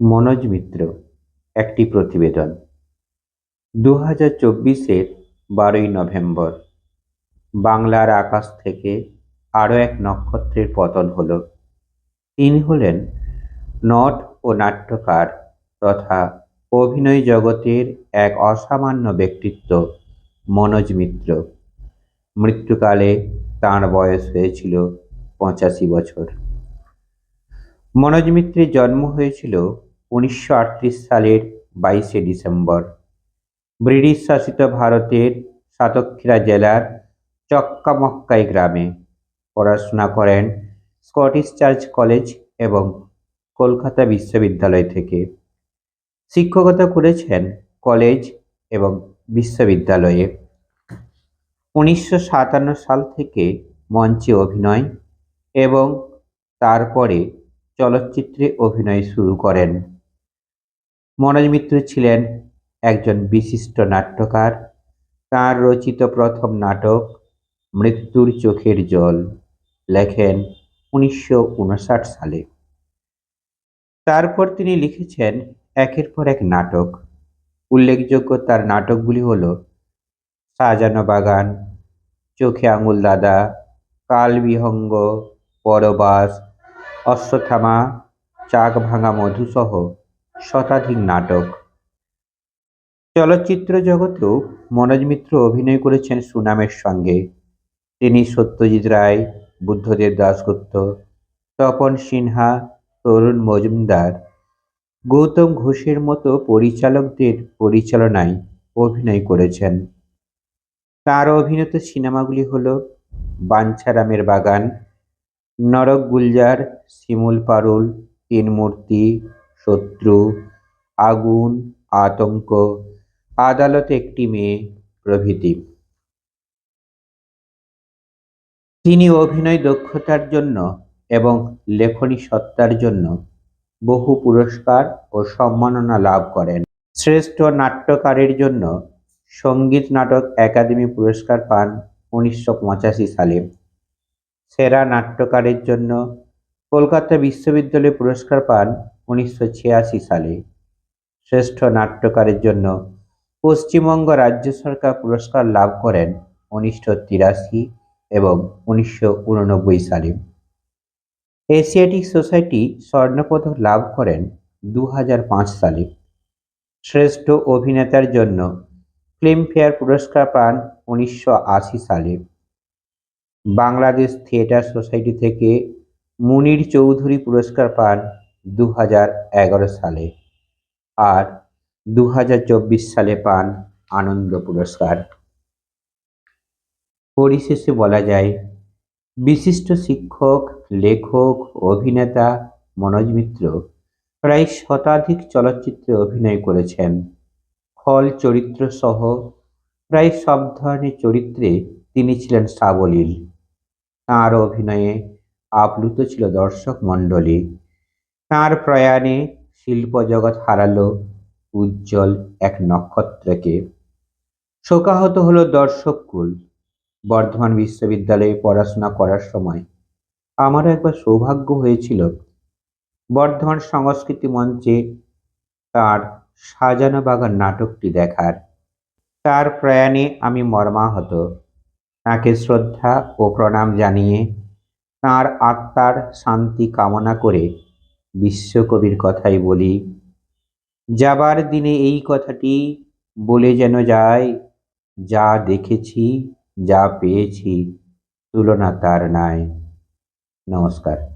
মনোজ মিত্র, একটি প্রতিবেদন। দু হাজার চব্বিশের বারোই নভেম্বর, বাংলার আকাশ থেকে আরও এক নক্ষত্রের পতন হলো। তিনি হলেন নট ও নাট্যকার তথা অভিনয় জগতের এক অসামান্য ব্যক্তিত্ব মনোজ মিত্র। মৃত্যুকালে তাঁর বয়স হয়েছিল পঁচাশি বছর। মনোজ মিত্রের জন্ম হয়েছিল উনিশশো আটত্রিশ সালের বাইশে ডিসেম্বর। ব্রিটিশ শাসিত ভারতের সাতক্ষীরা জেলার চক্কামক্কাই গ্রামে পড়াশোনা করেন স্কটিশ চার্চ কলেজ এবং কলকাতা বিশ্ববিদ্যালয় থেকে। শিক্ষকতা করেছেন কলেজ এবং বিশ্ববিদ্যালয়ে। উনিশশো সাতান্ন সাল থেকে মঞ্চে অভিনয় এবং তারপরে চলচ্চিত্রে অভিনয় শুরু করেন। মনোজ মিত্র ছিলেন একজন বিশিষ্ট নাট্যকার। তাঁর রচিত প্রথম নাটক, মৃত্যুর চোখের জল লেখেন উনিশশো উনষাট সালে। তারপর তিনি লিখেছেন একের পর এক নাটক। উল্লেখযোগ্য তার নাটকগুলি হল, সাজানো বাগান চোখে আঙুল দাদা কালবিহঙ্গ পরবাস অশ্বথামা চাক ভাঙা মধুসহ শতাধিক নাটক। চলচ্চিত্র জগতেও মনোজ মিত্র অভিনয় করেছেন সুনামের সঙ্গে। তিনি সত্যজিৎ রায়, বুদ্ধদেব দাশগুপ্ত, তপন সিনহা, তরুণ মজুমদার, গৌতম ঘোষের মতো পরিচালকদের পরিচালনায় অভিনয় করেছেন। তার অভিনীত সিনেমাগুলি হল বাঞ্ছারামের বাগান, নরক গুলজার, শিমুল পারুল, তিন মূর্তি শত্রু, আগুন, আতঙ্ক, আদালতে একটি মেয়ে প্রভৃতি। তিনি অভিনয় দক্ষতার জন্য এবং লেখনী সত্তার জন্য বহু পুরস্কার ও সম্মাননা লাভ করেন। শ্রেষ্ঠ নাট্যকারের জন্য সংগীত নাটক একাডেমি পুরস্কার পান উনিশশো পঁচাশি সালে। সেরা নাট্যকারের জন্য কলকাতা বিশ্ববিদ্যালয় পুরস্কার পান উনিশশো ছিয়াশি সালে শ্রেষ্ঠ নাট্যকারের জন্য পশ্চিমবঙ্গ রাজ্য সরকার পুরস্কার লাভ করেন উনিশশো তিরাশি এবং উনিশশো সালে। এশিয়াটিক সোসাইটি স্বর্ণপদক লাভ করেন দু হাজার পাঁচ সালে। শ্রেষ্ঠ অভিনেতার জন্য ফিল্মফেয়ার পুরস্কার পান উনিশশো আশি সালে। বাংলাদেশ থিয়েটার সোসাইটি থেকে মুনির চৌধুরী পুরস্কার পান দু হাজার এগারো সালে আর দু হাজার চব্বিশ সালে পান আনন্দ পুরস্কার। পরিশেষে বলা যায়, বিশিষ্ট শিক্ষক, লেখক, অভিনেতা মনোজ মিত্র প্রায় শতাধিক চলচ্চিত্রে অভিনয় করেছেন। খল চরিত্র সহ প্রায় সব ধরনের চরিত্রে তিনি ছিলেন সাবলীল। তাঁর অভিনয়ে আপ্লুত ছিল দর্শক মণ্ডলী। তাঁর প্রয়াণে শিল্প জগৎ হারালো উজ্জ্বল এক নক্ষত্রকে। শোকাহত হলো দর্শককুল বর্ধমান বিশ্ববিদ্যালয়ে পড়াশোনা করার সময় আমারও একবার সৌভাগ্য হয়েছিল। বর্ধমান সংস্কৃতি মঞ্চে তার সাজানো বাগান নাটকটি দেখার। তার প্রয়াণে আমি মর্মাহত। তাকে শ্রদ্ধা ও প্রণাম জানিয়ে তার আত্মার শান্তি কামনা করে বিশ্বকবির কথাই বলি। যাবার দিনে এই কথাটি বলে যেন যায় যা দেখেছি, যা পেয়েছি, তুলনা তার নাই। নমস্কার।